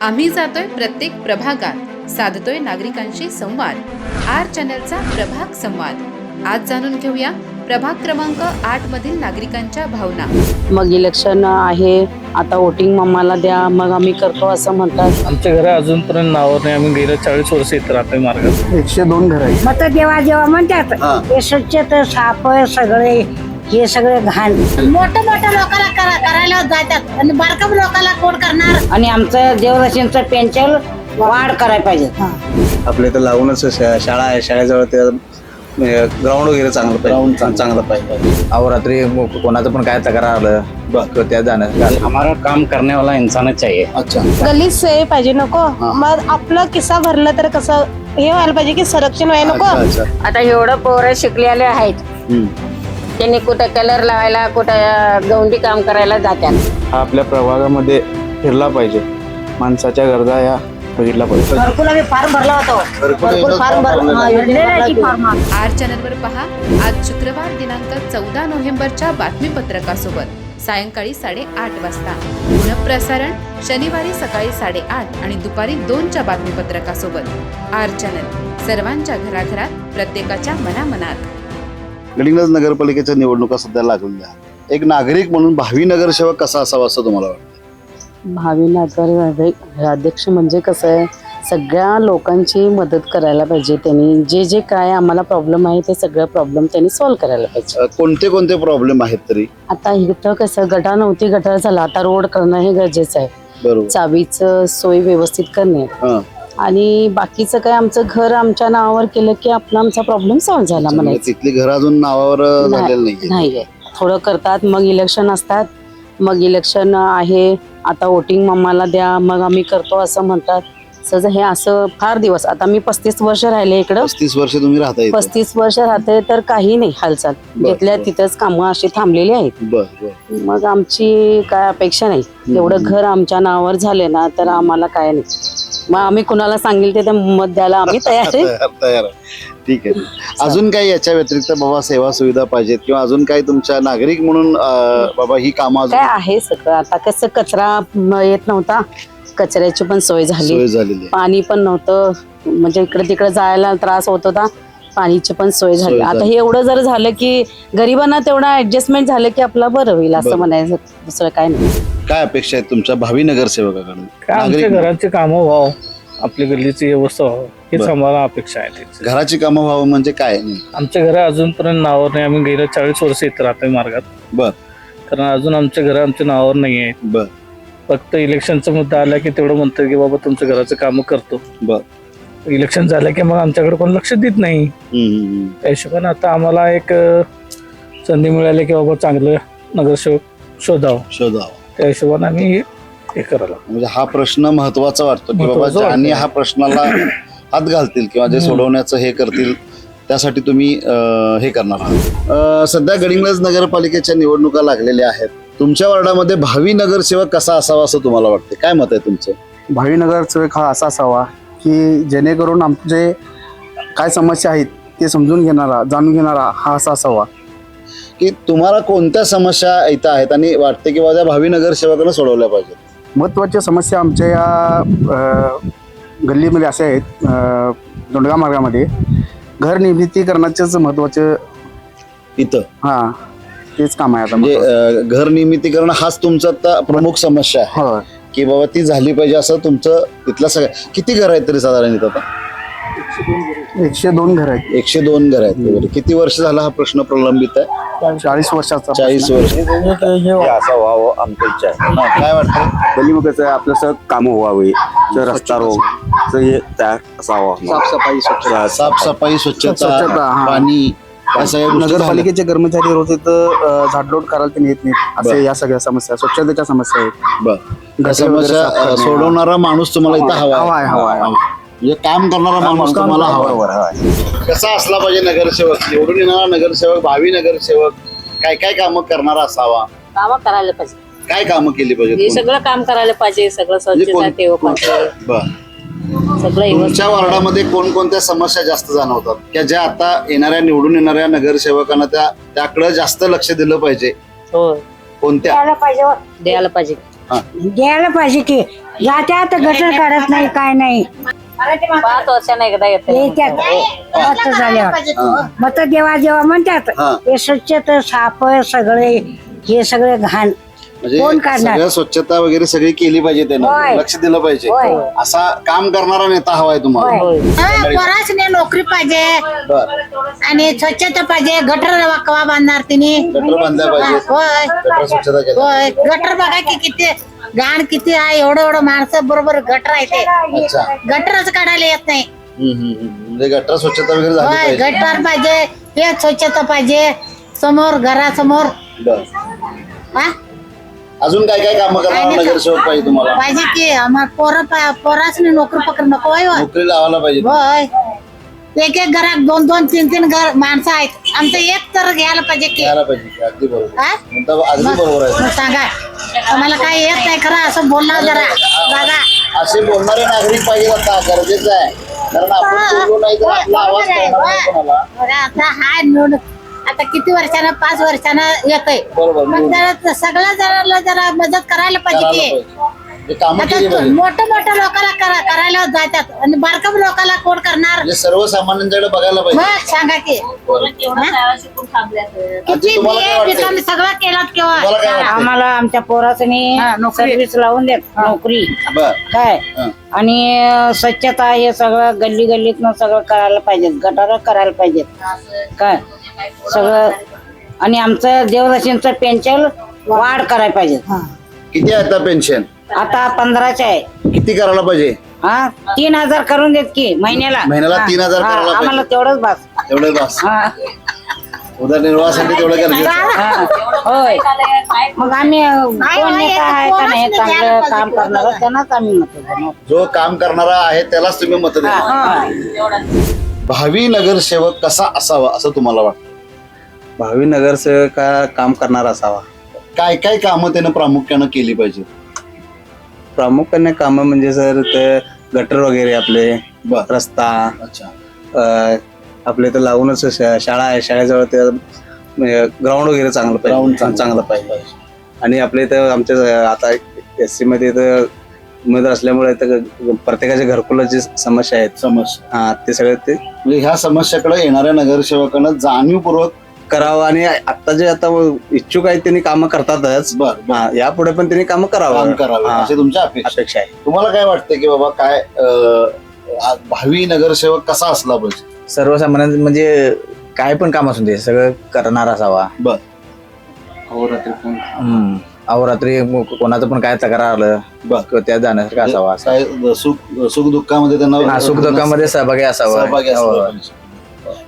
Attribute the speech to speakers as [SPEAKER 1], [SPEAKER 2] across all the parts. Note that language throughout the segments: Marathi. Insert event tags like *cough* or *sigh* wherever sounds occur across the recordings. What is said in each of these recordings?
[SPEAKER 1] आम्ही जातोय प्रत्येक प्रभागात. साधतोय नागरिकांशी संवाद. आर चॅनलचा प्रभाग संवाद. आज जाणून घेऊया प्रभाग क्रमांक आठ मधील नागरिकांच्या भावना.
[SPEAKER 2] मग इलेक्शन आहे. आता वोटिंग मम्माला द्या. मग आम्ही करतो असं म्हणतात.
[SPEAKER 3] आमच्या घरा अजूनपर्यंत नावावर नाही. आम्ही गेल्या चाळीस वर्ष येत राहतोय मार्गात.
[SPEAKER 4] एकशे दोन घर आहे
[SPEAKER 5] मत जेव्हा जेव्हा म्हणतात. हे. स्वच्छ साप सगळे. हे सगळे घाण. मोठं मोठं लोकांना करा करायला जातात. आणि बारकम लोकांना कोण करणार? आणि आमचं देवदर्शनचं पेन्शन वाढ करायला पाहिजे.
[SPEAKER 4] आपल्या इथं लागूनच शा- शाळा आहे. शाळेजवळ ते ग्राउंड वगैरे चांगलं ग्राउंड चांगलं. पाहिजे.
[SPEAKER 6] अहोरात्री मग कोणाचं पण काय तक्रार आलं किंवा त्या जाण्यात हमारा काम करने वाला इंसान चाहिए
[SPEAKER 4] अच्छा.
[SPEAKER 7] गल्लीत सोय पाहिजे नको. मग आपलं किस्सा भरलं तर कसं हे व्हायला पाहिजे की संरक्षण व्हायला नको?
[SPEAKER 5] आता एवढं पोरं शिकलेले आहेत. त्यांनी कुठं कलर लावायला कुठं गौंडी काम करायला जातात
[SPEAKER 8] हा आपल्या प्रभागामध्ये फिरला पाहिजे. माणसाच्या गरजा या बघितला पाहिजे.
[SPEAKER 5] घरकुल आम्ही फॉर्म भरला होता. फॉर्म भरला
[SPEAKER 1] आर चॅनलवर पहा. आज शुक्रवार दिनांक चौदा नोव्हेंबरच्या बातमीपत्रकासोबत. सायंकाळी साडेआठ वाजता. पुनःप्रसारण शनिवारी सकाळी साडेआठ आणि दुपारी दोनच्या बातमीपत्रकासोबत. Our channel. सर्वांच्या घराघरात प्रत्येकाच्या मनामनात.
[SPEAKER 4] गडिंग्लज नगरपालिकेच्या निवडणुका सध्या लागलेल्या आहेत. एक नागरिक म्हणून भावी नगरसेवक कसा असावा असं तुम्हाला वाटतं?
[SPEAKER 2] भावी नागर अध्यक्ष म्हणजे कसं आहे? सगळ्या लोकांची मदत करायला पाहिजे त्यांनी. जे जे काय आम्हाला प्रॉब्लेम आहे ते सगळं प्रॉब्लेम त्यांनी सॉल्व्ह करायला पाहिजे.
[SPEAKER 4] कोणते कोणते प्रॉब्लेम आहेत तरी?
[SPEAKER 2] आता इथं कसं गटार नव्हती गटार झाला. आता रोड करणं हे गरजेचं आहे. चावीचं सोय व्यवस्थित करणे. आणि बाकीचं काय आमचं घर आमच्या नावावर केलं की आपला आमचा प्रॉब्लेम सॉल्व्ह झाला म्हणायचं.
[SPEAKER 4] तिथली घर अजून नावावर झालेलं नाहीये.
[SPEAKER 2] थोडं करतात मग इलेक्शन असतात. मग इलेक्शन आहे आता वोटिंग मम्माला द्या मग आम्ही करतो असं म्हणतात. सहज हे असं फार दिवस. आता मी पस्तीस वर्ष राहिले इकडं.
[SPEAKER 4] पस्तीस वर्ष तुम्ही राहता इथे?
[SPEAKER 2] पस्तीस वर्ष राहते तर काही नाही हालचाल.
[SPEAKER 4] बर,
[SPEAKER 2] घेतल्या
[SPEAKER 4] बर.
[SPEAKER 2] तिथंच कामं अशी थांबलेली आहेत.
[SPEAKER 4] बर बर.
[SPEAKER 2] मग आमची काय अपेक्षा नाही. एवढं घर आमच्या नावावर झाले ना तर आम्हाला काय नाही. मग आम्ही कुणाला सांगेल ते ते मत द्यायला आम्ही *laughs* तयार आहे.
[SPEAKER 4] तयार तयार आहे. ठीक आहे. *laughs* अजून काही याच्या व्यतिरिक्त बाबा सेवा सुविधा पाहिजेत किंवा अजून काही तुमच्या नागरिक म्हणून अ, बाबा ही कामं
[SPEAKER 2] काय
[SPEAKER 4] अजून
[SPEAKER 2] आहे सगळं? आता कसं कचरा म, येत नव्हता. कचऱ्याची पण सोय झाली.
[SPEAKER 4] सोय झालेली आहे.
[SPEAKER 2] पाणी पण नव्हतं. म्हणजे इकडे तिकडे जायला त्रास होत होता. पाणीची पण सोय झाली.
[SPEAKER 4] सोय
[SPEAKER 2] आता
[SPEAKER 4] झाली.
[SPEAKER 2] हे एवढं जर झालं की गरिबांना तेवढं ऍडजस्टमेंट झालं की आपलं बरं होईल असं
[SPEAKER 4] बरं.
[SPEAKER 2] म्हणायचं. दुसरं काय नाही.
[SPEAKER 4] काय अपेक्षा आहेत तुमच्या भावी नगरसेवकाकडून?
[SPEAKER 3] काय आमच्या
[SPEAKER 4] नागरिक
[SPEAKER 3] घराची कामं व्हावं. आपली गल्लीची व्यवस्था व्हावं. हीच
[SPEAKER 4] बरं.
[SPEAKER 3] आम्हाला अपेक्षा आहे त्याची.
[SPEAKER 4] घराची कामं व्हावं म्हणजे काय? नेमकं?
[SPEAKER 3] आमच्या घरा अजूनपर्यंत नावावर नाही. आम्ही गेल्या चाळीस वर्ष येत राहतोय मार्गात.
[SPEAKER 4] बर.
[SPEAKER 3] कारण अजून आमच्या घर आमच्या नावावर नाही आहे
[SPEAKER 4] बर.
[SPEAKER 3] फक्त इलेक्शनचा मुद्दा आला की तेवढं म्हणतं की बाबा तुमच्या घराचं कामं करतो.
[SPEAKER 4] बर.
[SPEAKER 3] इलेक्शन झालं की मग आमच्याकडे कोण लक्ष देत नाही. त्या हिशोबाने आता आम्हाला एक अ, संधी मिळाली की बाबा चांगलं नगरसेवक शोधावं.
[SPEAKER 4] शोधावं.
[SPEAKER 3] त्या हिशोबाने आम्ही हे करायला
[SPEAKER 4] म्हणजे हा प्रश्न महत्त्वाचा वाटतो की बाबा
[SPEAKER 3] महत्त्वाचा
[SPEAKER 4] ज्यांनी
[SPEAKER 3] वाटतो.
[SPEAKER 4] हा प्रश्नाला हात घालतील किंवा जे. सोडवण्याचं हे करतील त्यासाठी तुम्ही अं, हे करणार आहात. अं, सध्या गडिंग्लज नगरपालिकेच्या निवडणुका लागलेल्या आहेत. तुमच्या वार्डामध्ये भावी नगरसेवक कसा असावा असं तुम्हाला वाटते काय मत आहे तुमचं?
[SPEAKER 8] भावी नगरसेवक हा असा असावा की जेणेकरून आमचे काय समस्या आहेत ते समजून घेणारा जाणून घेणारा हा असा असावा.
[SPEAKER 4] की तुम्हाला कोणत्या समस्या इथं आहेत आणि वाटते की बाबा भावी नगरसेवकांना सोडवल्या पाहिजेत?
[SPEAKER 8] महत्त्वाच्या समस्या आमच्या या अ, गल्लीमध्ये अशा आहेत अ, दोंडगा मार्गामध्ये. घर निर्मितीकरणाचेच महत्त्वाचं
[SPEAKER 4] इथं?
[SPEAKER 8] हां. तेच काम आहे आता
[SPEAKER 4] म्हणजे
[SPEAKER 8] महत्त्वाचं.
[SPEAKER 4] अं, घर निर्मितीकरण हाच तुमचा आता प्रमुख समस्या आहे.
[SPEAKER 8] हो
[SPEAKER 4] की बाबा ती झाली पाहिजे असं तुमचं तिथलं सगळं किती घर आहेत तरी साधारण इथं आता?
[SPEAKER 8] एकशे दोन घर आहेत.
[SPEAKER 4] एकशे दोन घर आहेत. वगैरे किती वर्ष झाला हा प्रश्न प्रलंबित आहे?
[SPEAKER 8] चाळीस वर्षाचा
[SPEAKER 4] चाळीस वर्ष.
[SPEAKER 6] असं व्हावं आमची इच्छा आहे.
[SPEAKER 4] हा, काय वाटतं
[SPEAKER 9] गली मग कसं आपलं सगळं कामं व्हावी. रस्ता रोग हे तयार असावा.
[SPEAKER 4] साफसफाई स्वच्छता. साफसफाई स्वच्छता
[SPEAKER 8] स्वच्छता, हा.
[SPEAKER 4] पाणी
[SPEAKER 8] नगरपालिकेचे कर्मचारी रोज इथं झाडलोट करायला ते येत नाहीत. असे या सगळ्या समस्या स्वच्छतेच्या समस्या आहेत.
[SPEAKER 4] बरं.
[SPEAKER 8] वगैरे
[SPEAKER 4] समस्या
[SPEAKER 8] साफ
[SPEAKER 4] अं,
[SPEAKER 8] करणे.
[SPEAKER 4] सोडवणारा माणूस तुम्हाला इथं हवा
[SPEAKER 8] हवा आहे, हवा आहे.
[SPEAKER 4] म्हणजे काम करणारा माणूस तुम्हाला हवा आहे. कसा असला पाहिजे नगरसेवक? निवडून येणारा नगरसेवक भावी नगरसेवक काय काय कामं करणारा असावा?
[SPEAKER 2] कामं करायला पाहिजे.
[SPEAKER 4] काय कामं केली
[SPEAKER 2] हे
[SPEAKER 4] पाहिजे
[SPEAKER 2] सगळं काम करायला पाहिजे सगळं
[SPEAKER 4] म्हणजे
[SPEAKER 2] स्वच्छता
[SPEAKER 4] कोण-
[SPEAKER 2] ठेव पाहिजे.
[SPEAKER 4] बरं.
[SPEAKER 2] सगळं
[SPEAKER 4] तुमच्या वार्डामध्ये कोणकोणत्या समस्या जास्त जाणवतात? की ज्या आता येणाऱ्या निवडून येणाऱ्या नगरसेवकांना त्या त्याकडे जास्त लक्ष दिलं पाहिजे?
[SPEAKER 2] हो.
[SPEAKER 4] कोणत्या?
[SPEAKER 5] द्यायला पाहिजे
[SPEAKER 2] द्यायला पाहिजे.
[SPEAKER 5] द्यायला पाहिजे की जात्यात गटर काढत नाही काय नाही.
[SPEAKER 2] पाच वर्षाने एकदा येते
[SPEAKER 5] येत्यात मत झाल्यावर. मत देवा जेव्हा म्हणतात
[SPEAKER 4] हा.
[SPEAKER 5] हे स्वच्छता साप सगळे हे सगळे घाण. कोण
[SPEAKER 4] म्हणजे
[SPEAKER 5] काढणार?
[SPEAKER 4] स्वच्छता वगैरे सगळी केली पाहिजे
[SPEAKER 5] होय.
[SPEAKER 4] त्यानं लक्ष दिलं पाहिजे.
[SPEAKER 5] होय.
[SPEAKER 4] असा काम करणारा नेता हवाय तुम्हाला.
[SPEAKER 5] पोरासने नोकरी पाहिजे?
[SPEAKER 4] बर.
[SPEAKER 5] आणि स्वच्छता पाहिजे. गटर कवा बांधणार तिने.
[SPEAKER 4] गटर बांधल्या पाहिजे
[SPEAKER 5] होय.
[SPEAKER 4] गटर स्वच्छता केली
[SPEAKER 5] होय. गटर बघा की किती घाण किती आहे. एवढं एवढं माणसं बरोबर गटर आहे ते.
[SPEAKER 4] अच्छा.
[SPEAKER 5] गटरच काढायला येत नाही.
[SPEAKER 4] हम्म, हम्म, हम्म. म्हणजे गटर स्वच्छता वगैरे झाली
[SPEAKER 5] होय.
[SPEAKER 4] पाहिजे.
[SPEAKER 5] गटर पाहिजे. हे स्वच्छता पाहिजे. समोर घरासमोर.
[SPEAKER 4] बर.
[SPEAKER 5] हा?
[SPEAKER 4] अजून काय काय कामं करणार. नगरसेवक पाहिजे तुम्हाला?
[SPEAKER 5] पाहिजे की आम्हाला पोरं पा- पोरासने नोकरी पकड नको होय होय.
[SPEAKER 4] नोकरी लावायला पाहिजे.
[SPEAKER 5] होय. एक एक घरात दोन दोन तीन तीन घर माणसं आहेत. आमचं एक तर घ्यायला पाहिजे की
[SPEAKER 4] घ्यायला पाहिजे अगदी बरोबर.
[SPEAKER 5] हा?
[SPEAKER 4] म्हणता अगदी
[SPEAKER 5] मग
[SPEAKER 4] बरोबर आहे.
[SPEAKER 5] मग सांगा. आम्हाला काय येत नाही खरं असं बोलणार जरा. दादा.
[SPEAKER 4] असे बोलणारे नागरिक पाहिजे आता गरजेचं आहे. कारण आपण बोललो नाही तर आपला आवाज कळणार नाही कोणाला.
[SPEAKER 5] बरं, आता हाय निवडून आता किती वर्षानं? पाच वर्षानं येतोय.
[SPEAKER 4] बरोबर,
[SPEAKER 5] मग जरा सगळ्या जणांना जरा मदत करायला पाहिजे
[SPEAKER 4] करायला
[SPEAKER 5] की.
[SPEAKER 4] पाहिजे. हे कामं केली
[SPEAKER 5] आता
[SPEAKER 4] पाहिजे.
[SPEAKER 5] मोठ्या मोठ्या लोकांना करा- करायला जातात. आणि बारकम लोकांना कोण करणार?
[SPEAKER 4] म्हणजे सर्वसामान्यांच्याकडे बघायला पाहिजे.
[SPEAKER 5] मग सांगा की. किती
[SPEAKER 4] तुम्हाला काय
[SPEAKER 5] बी
[SPEAKER 4] वाटतंय?
[SPEAKER 5] ए सगळं केलं केव्हा?
[SPEAKER 4] तुम्हाला काय वाटतंय?
[SPEAKER 2] आम्हाला आमच्या पोरासनी सर्व्हिस लावून देत नोकरी.
[SPEAKER 4] बर.
[SPEAKER 2] काय?
[SPEAKER 4] हं.
[SPEAKER 2] आणि अं, स्वच्छता हे सगळं गल्ली गल्लीतनं सगळं करायला पाहिजेत. गटार करायला पाहिजेत. काय? सगळं आणि आमचं देवदर्शनचं पेन्शन वाढ करायला पाहिजे.
[SPEAKER 4] किती आहे आता पेन्शन?
[SPEAKER 2] आता पंधराचे आहे.
[SPEAKER 4] किती करायला पाहिजे?
[SPEAKER 2] हा? तीन हजार करून देत की महिन्याला.
[SPEAKER 4] महिन्याला
[SPEAKER 2] हा.
[SPEAKER 4] 3,000
[SPEAKER 2] हा,
[SPEAKER 4] करायला
[SPEAKER 2] आम्हाला
[SPEAKER 4] पाहिजे.
[SPEAKER 2] तेवढंच बस.
[SPEAKER 4] एवढे बस.
[SPEAKER 2] हा.
[SPEAKER 4] उदरनिर्वाहासाठी तेवढं गरजेचं.
[SPEAKER 2] हा. होय. मग आम्ही अं, कोण नेता आहे का नाही चांगलं काम करणार त्यांनाच आम्ही.
[SPEAKER 4] जो काम करणारा आहे त्यालाच तुम्ही मत द्या. भावी नगरसेवक कसा असावा असं तुम्हाला वाटतं?
[SPEAKER 6] भावी नगरसेवका काम करणारा असावा?
[SPEAKER 4] काय काय कामं त्यानं प्रामुख्यानं केली पाहिजे
[SPEAKER 6] प्रामुख्याने कामं म्हणजे सर ते गटर वगैरे आपले
[SPEAKER 4] बर.
[SPEAKER 6] रस्ता
[SPEAKER 4] अच्छा.
[SPEAKER 6] अं, आपल्या इथं लागूनच शा- शाळा आहे शाळेजवळ ते ग्राउंड वगैरे चांगलं
[SPEAKER 4] Ground
[SPEAKER 6] पाहिजे चांगलं पाहिजे. आणि आपल्या इथं आमच्या आता एस सी मध्ये इथं उमेदवार असल्यामुळे इथं प्रत्येकाच्या घरकुलाची समस्या आहेत
[SPEAKER 4] समस्या.
[SPEAKER 6] हा ते सगळे ते
[SPEAKER 4] म्हणजे ह्या समस्याकडे येणाऱ्या नगरसेवकांना जाणीवपूर्वक
[SPEAKER 6] करावं आणि आता जे आता इच्छुक आहेत त्यांनी कामं करतातच.
[SPEAKER 4] बर
[SPEAKER 6] हा यापुढे पण त्यांनी कामं
[SPEAKER 4] काम
[SPEAKER 6] करावं.
[SPEAKER 4] करावे
[SPEAKER 6] हा,
[SPEAKER 4] असे तुमच्या अपेक्षा
[SPEAKER 6] अपेक्षा आहे.
[SPEAKER 4] तुम्हाला काय वाटतं की बाबा काय अं, आ- भावी नगरसेवक कसा असला पाहिजे?
[SPEAKER 6] सर्वसामान्य म्हणजे काय पण काम असू दे सगळं करणार असावा.
[SPEAKER 4] बर.
[SPEAKER 6] हम्म. अहोरात्री मग कोणाचं पण काय तक्रार आलं
[SPEAKER 4] बर.
[SPEAKER 6] किंवा त्यात जाण्यासारखं असावा.
[SPEAKER 4] काय सुख सुख दुःखामध्ये
[SPEAKER 6] हा,
[SPEAKER 4] त्यांना
[SPEAKER 6] सुख दुःखामध्ये सहभागी असावा.
[SPEAKER 4] सहभागी असला
[SPEAKER 6] हो.
[SPEAKER 4] पाहिजे.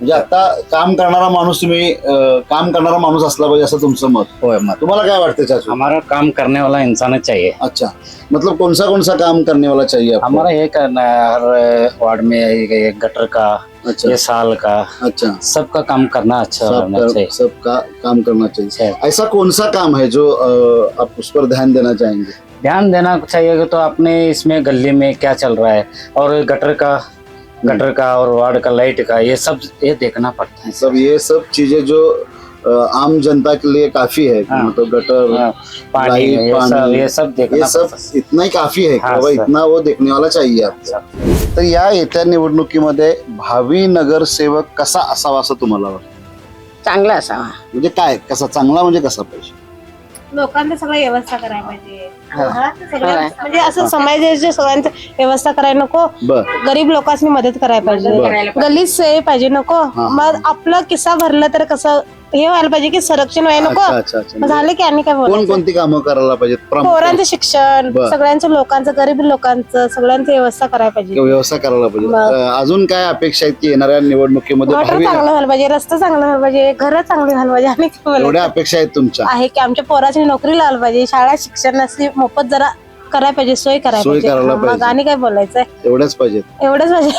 [SPEAKER 4] म्हणजे आता काम करणारा माणूस तुम्ही अं, काम करणारा माणूस असला पाहिजे असं तुमचं मत.
[SPEAKER 6] होय मत.
[SPEAKER 4] तुम्हाला काय वाटतं चाचू
[SPEAKER 10] हमारा काम करने वाला इंसान चाहिए.
[SPEAKER 4] अच्छा. मतलब कौन सा कौन सा काम करने वाला चाहिए आपको?
[SPEAKER 10] हमारा ये करना है हर वार्ड में ये- गटर का
[SPEAKER 4] अच्छा.
[SPEAKER 10] ये साल का
[SPEAKER 4] अच्छा.
[SPEAKER 10] सबका काम करना अच्छा होना
[SPEAKER 4] सबका
[SPEAKER 10] चाहिए.
[SPEAKER 4] सबका काम करना चाहिए। ऐसा कौन सा काम है जो अ, आप उस पर ध्यान देना चाहेंगे?
[SPEAKER 10] ध्यान देना चाहिए तो अपने इसमें गली में क्या चल रहा है और गटर का गटर का और वार्ड का लाइट का ये सब ये देखना पड़ता है।
[SPEAKER 4] सब ये सब चीजें जो आम जनता के लिए काफी है
[SPEAKER 10] हाँ।
[SPEAKER 4] मतलब गटर
[SPEAKER 10] हाँ, पानी
[SPEAKER 4] लाइट,
[SPEAKER 10] ये सब
[SPEAKER 4] पानी,
[SPEAKER 10] ये सब देखना
[SPEAKER 4] ये सब। इतना ही काफी है
[SPEAKER 10] हाँ,
[SPEAKER 4] बाबा. इतना वो देखने वाला चाहिए आपको। तर या येत्या निवडणुकीमध्ये भावी नगरसेवक कसा असावा असं तुम्हाला वाटतं?
[SPEAKER 2] चांगला असावा.
[SPEAKER 4] म्हणजे काय कसा चांगला म्हणजे कसा पाहिजे?
[SPEAKER 7] लोकांना सगळं व्यवस्था करायला पाहिजे. म्हणजे असं समाजाची सगळ्यांचं व्यवस्था करायला नको.
[SPEAKER 4] बर.
[SPEAKER 7] गरीब लोकांनी मदत करायला पाहिजे. गल्लीत सोय पाहिजे नको.
[SPEAKER 4] हा.
[SPEAKER 7] मग आपलं किस्सा भरलं तर कसं हे व्हायला पाहिजे की संरक्षण व्हायला नको
[SPEAKER 4] अच्छा अच्छा अच्छा
[SPEAKER 7] मग झालं की आणि काय
[SPEAKER 4] कोण
[SPEAKER 7] बोलायचं
[SPEAKER 4] कोणती कामं करायला पाहिजेत प्रामुख्याने?
[SPEAKER 7] पोरांचं शिक्षण
[SPEAKER 4] बरं.
[SPEAKER 7] सगळ्यांचं लोकांचं गरीब लोकांचं सगळ्यांचं व्यवस्था करायला पाहिजे
[SPEAKER 4] व्यवसाय करायला पाहिजे
[SPEAKER 7] मग.
[SPEAKER 4] अ, अजून काय अपेक्षा आहेत की येणाऱ्या निवडणुकीमध्ये भावी
[SPEAKER 7] चांगलं व्हायला पाहिजे रस्ता चांगला व्हायला पाहिजे घर चांगली व्हायला पाहिजे आणि काय बोलायचं?
[SPEAKER 4] एवढ्या अपेक्षा आहेत तुमच्या
[SPEAKER 7] आहे की आमच्या पोराची नोकरी लावली पाहिजे शाळा शिक्षणाची मोफत जरा करायला पाहिजे सोय करायला
[SPEAKER 4] सोय
[SPEAKER 7] पाहिजे.
[SPEAKER 4] करायला
[SPEAKER 7] हा, मग
[SPEAKER 4] पाहिजे.
[SPEAKER 7] आणि काय बोलायचंय?
[SPEAKER 4] एवढ्याच पाहिजेत
[SPEAKER 7] एवढंच पाहिजे.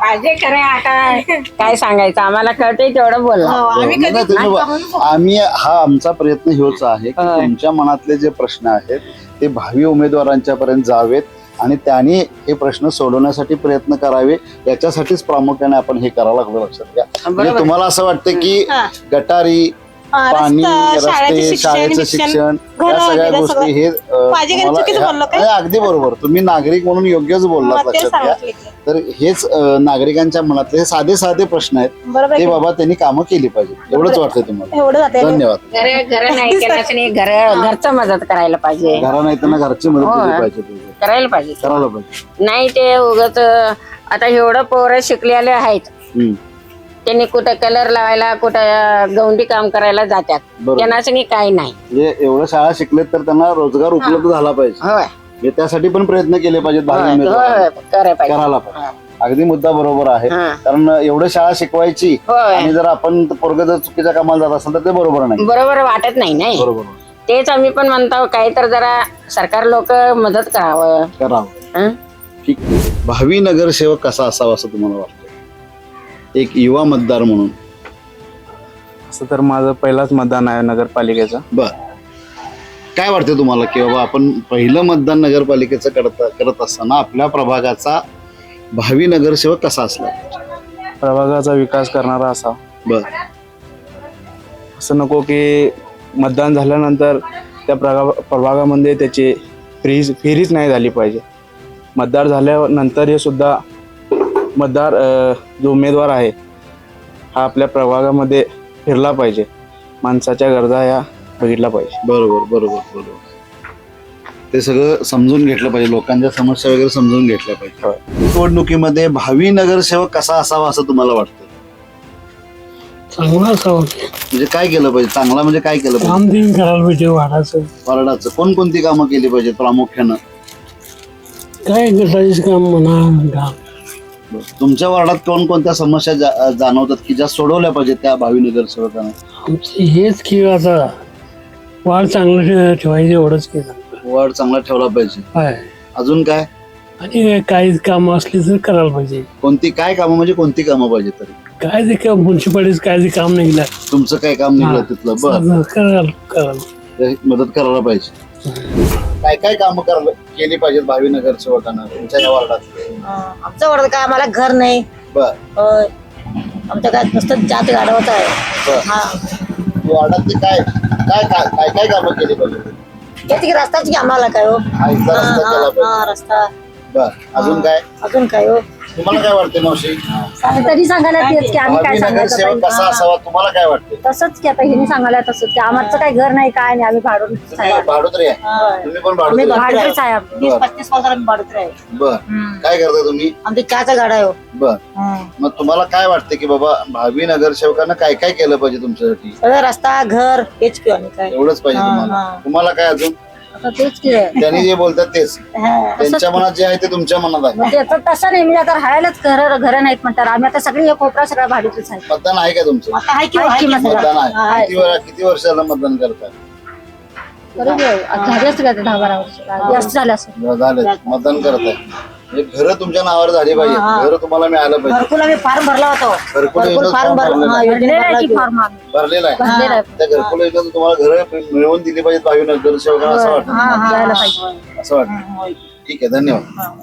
[SPEAKER 2] पाहिजे खरे आता. काय सांगायचं? आम्हाला कळतंय तेवढं बोलला
[SPEAKER 4] नाही, नाही, तुम्ही- आम्ही हा आमचा प्रयत्न हेच आहे की तुमच्या मनातले जे प्रश्न आहेत ते भावी उमेदवारांच्या पर्यंत जावेत आणि त्यांनी हे प्रश्न सोडवण्यासाठी प्रयत्न करावे. याच्यासाठीच प्रामुख्याने आपण हे करावं लागलं लक्षात घ्या. म्हणजे तुम्हाला असं वाटतं की गटारी
[SPEAKER 11] हा,
[SPEAKER 4] पाणी
[SPEAKER 11] रस्ता, शाळेचं
[SPEAKER 4] रस्ते
[SPEAKER 11] शिक्षण,
[SPEAKER 4] या सगळ्या गोष्टी. हे अगदी बरोबर. तुम्ही नागरिक म्हणून योग्यच बोललात लक्षात घ्या. तर हेच नागरिकांच्या मनातले हे साधे साधे प्रश्न आहेत. ते बाबा त्यांनी कामं केली पाहिजे एवढंच वाटतंय तुम्हाला. धन्यवाद.
[SPEAKER 12] घरचं मदत करायला पाहिजे.
[SPEAKER 4] घरा नाही त्यांना घरची मदत
[SPEAKER 12] हो.
[SPEAKER 4] केली पाहिजे.
[SPEAKER 12] करायला पाहिजे.
[SPEAKER 4] करायला पाहिजे.
[SPEAKER 12] नाही ते उगत आता एवढं पोरं शिकलेले आहेत.
[SPEAKER 4] हम्म.
[SPEAKER 12] त्यांनी कुठं कलर लावायला कुठं गौंडी काम करायला जातात.
[SPEAKER 4] बरोबर.
[SPEAKER 12] त्यांना सगळी काही नाही.
[SPEAKER 4] म्हणजे एवढ्या शाळा शिकलेत तर त्यांना रोजगार उपलब्ध झाला पाहिजे.
[SPEAKER 12] होय.
[SPEAKER 4] हे त्यासाठी पण प्रयत्न केले पाहिजेत भावी
[SPEAKER 12] होय करायला पाहिजे.
[SPEAKER 4] करायला पाहिजे. अगदी मुद्दा बरोबर आहे.
[SPEAKER 12] हा.
[SPEAKER 4] कारण एवढं शाळा शिकवायची
[SPEAKER 12] होय.
[SPEAKER 4] आणि जर आपण पोरग जर चुकीच्या कामाला जात असेल तर ते बरोबर नाही.
[SPEAKER 12] बरोबर वाटत नाही नाही.
[SPEAKER 4] बरोबर.
[SPEAKER 12] तेच आम्ही पण म्हणतो काही तर जरा सरकार लोक मदत करावं.
[SPEAKER 4] करावं.
[SPEAKER 12] हं?
[SPEAKER 4] ठीक भावी नगरसेवक कसा असावा असं तुम्हाला वाटतं? एक युवा मतदार म्हणून.
[SPEAKER 8] असं तर माझं पहिलाच मतदान आहे नगरपालिकेचं.
[SPEAKER 4] बर. काय वाटतं तुम्हाला की बाबा आपण पहिलं मतदान नगरपालिकेचं करत करत असताना आपल्या प्रभागाचा भावी नगरसेवक कसा असला?
[SPEAKER 8] प्रभागाचा विकास करणारा असा
[SPEAKER 4] बर.
[SPEAKER 8] असं नको की मतदान झाल्यानंतर त्या प्रगा प्रभागामध्ये त्याची फेरीज फेरीच नाही झाली पाहिजे. मतदार झाल्यानंतर हे सुद्धा मतदार अ, जो उमेदवार आहे हा आपल्या प्रभागामध्ये फिरला पाहिजे. माणसाच्या गरजा या बघितल्या पाहिजे.
[SPEAKER 4] बरोबर बरोबर बरोबर. ते सगळं समजून घेतलं पाहिजे लोकांच्या समस्या वगैरे समजून घेतल्या पाहिजे. निवडणुकीमध्ये भावी नगरसेवक कसा असावा असं तुम्हाला वाटतं?
[SPEAKER 13] चांगला असावं.
[SPEAKER 4] म्हणजे काय केलं पाहिजे? चांगला म्हणजे काय केलं पाहिजे?
[SPEAKER 13] काम करायला पाहिजे वाढाचं
[SPEAKER 4] वार्डाचं कोणकोणती कामं केली पाहिजेत प्रामुख्यानं?
[SPEAKER 13] काय काम म्हणा
[SPEAKER 4] तुमच्या वार्डात कोणकोणत्या समस्या जा- जाणवतात की ज्या सोडवल्या पाहिजेत त्या भावी नगरसेवकांना?
[SPEAKER 13] आमचं हेच की आता वाढ चांगलं ठेवायचं एवढंच केलं
[SPEAKER 4] वार्ड चांगला ठेवला पाहिजे.
[SPEAKER 13] काय
[SPEAKER 4] अजून काय?
[SPEAKER 13] आणि काही कामं असली तर करायला पाहिजे.
[SPEAKER 4] कोणती काय कामं म्हणजे कोणती कामं पाहिजे तरी?
[SPEAKER 13] काय ते काम म्युन्सिपालिटीच काय ते काम निघलं
[SPEAKER 4] तुमचं काय काम निघलं. तिथलं? बर.
[SPEAKER 13] करायला.
[SPEAKER 4] मदत करायला पाहिजे. काय काय कामं केली पाहिजेत भावी नगरसेवकांना तुमच्या या वार्डात?
[SPEAKER 14] आमचं वाटत काय आम्हाला घर नाही.
[SPEAKER 4] बर.
[SPEAKER 14] होय. आमचं काय नुसतं जात गाडवत आहे.
[SPEAKER 4] बर.
[SPEAKER 14] हा.
[SPEAKER 4] वार्डात ते काय काय काय काय काय कामं केली पाहिजे
[SPEAKER 14] तेच की रस्ताच की आम्हाला काय हो?
[SPEAKER 4] हा इथला
[SPEAKER 14] हा,
[SPEAKER 4] रस्ता केला
[SPEAKER 14] हा,
[SPEAKER 4] पाहिजे.
[SPEAKER 14] हा, रस्ता.
[SPEAKER 4] बर अजून काय?
[SPEAKER 14] अजून काय हो?
[SPEAKER 4] तुम्हाला काय वाटते मावशी?
[SPEAKER 11] तरी सांगायला तेच की आम्ही
[SPEAKER 4] भावी
[SPEAKER 11] काय सांगायचं
[SPEAKER 4] नगरसेवक कसा. असावा तुम्हाला काय वाटते
[SPEAKER 11] तसंच की आता हिने सांगायला तसंच की आमचं काही घर नाही काय नाही आम्ही भाडून
[SPEAKER 4] तुम्ही भाडोत्री आहे तुम्ही पण
[SPEAKER 14] आम्ही
[SPEAKER 4] भाडोत्री आहे?
[SPEAKER 14] वीस
[SPEAKER 4] बर.
[SPEAKER 14] पस्तीस भाडूत
[SPEAKER 4] बर. काय करता तुम्ही?
[SPEAKER 14] आमची चहाचा गाडा आहे हो.
[SPEAKER 4] बर. मग तुम्हाला काय वाटते की बाबा भावी नगरसेवकांना काय काय केलं पाहिजे तुमच्यासाठी?
[SPEAKER 14] सगळं रस्ता घर हेच की आणि काय.
[SPEAKER 4] एवढंच पाहिजे
[SPEAKER 14] हा,
[SPEAKER 4] तुम्हाला. तुम्हाला काय अजून?
[SPEAKER 11] आता तेच की.
[SPEAKER 4] त्यांनी जे बोलतात तेच.
[SPEAKER 14] हा.
[SPEAKER 4] त्यांच्या मनात जे आहे ते तुमच्या मनात आहे.
[SPEAKER 11] म्हणजे आता तसं नाही म्हणजे आता राहायलाच घर घर नाहीत म्हणतात. आम्ही आता सगळी हे कोपरा सगळा भाडीतच आहे
[SPEAKER 4] मतदान आहे का तुमचं?
[SPEAKER 14] आता आहे की
[SPEAKER 11] आहे
[SPEAKER 14] आहे
[SPEAKER 11] की
[SPEAKER 14] की
[SPEAKER 11] मतदान.
[SPEAKER 14] हा,
[SPEAKER 4] आहे. किती वेळा किती वर्षाला मतदान करतात?
[SPEAKER 11] झाली असते का ते दहा बारा वर्ष? जास्त झालं असं
[SPEAKER 4] झाले. मतदान करत आहे म्हणजे घरं तुमच्या नावावर झाली पाहिजे
[SPEAKER 14] हा.
[SPEAKER 4] घरं तुम्हाला मिळालं पाहिजे
[SPEAKER 14] घरकुल आम्ही फार्म भरला होता
[SPEAKER 4] घरकुल
[SPEAKER 14] घरकुल
[SPEAKER 4] योजना
[SPEAKER 14] फार्म
[SPEAKER 4] फॉर्म
[SPEAKER 14] भरला
[SPEAKER 4] भरलेला
[SPEAKER 14] हा,
[SPEAKER 4] आहे.
[SPEAKER 14] भरला की.
[SPEAKER 11] फॉर्म आम्ही
[SPEAKER 4] भरलेला आहे
[SPEAKER 11] भरलेलं आहे.
[SPEAKER 4] त्या घरकुल योजना तुम्हाला घरं मिळवून दिली पाहिजेत भावी नगरसेवकांना असं वाटतं
[SPEAKER 14] हा, हा,
[SPEAKER 11] द्यायला
[SPEAKER 14] हा.
[SPEAKER 11] पाहिजे
[SPEAKER 4] असं वाटतं ठीक आहे धन्यवाद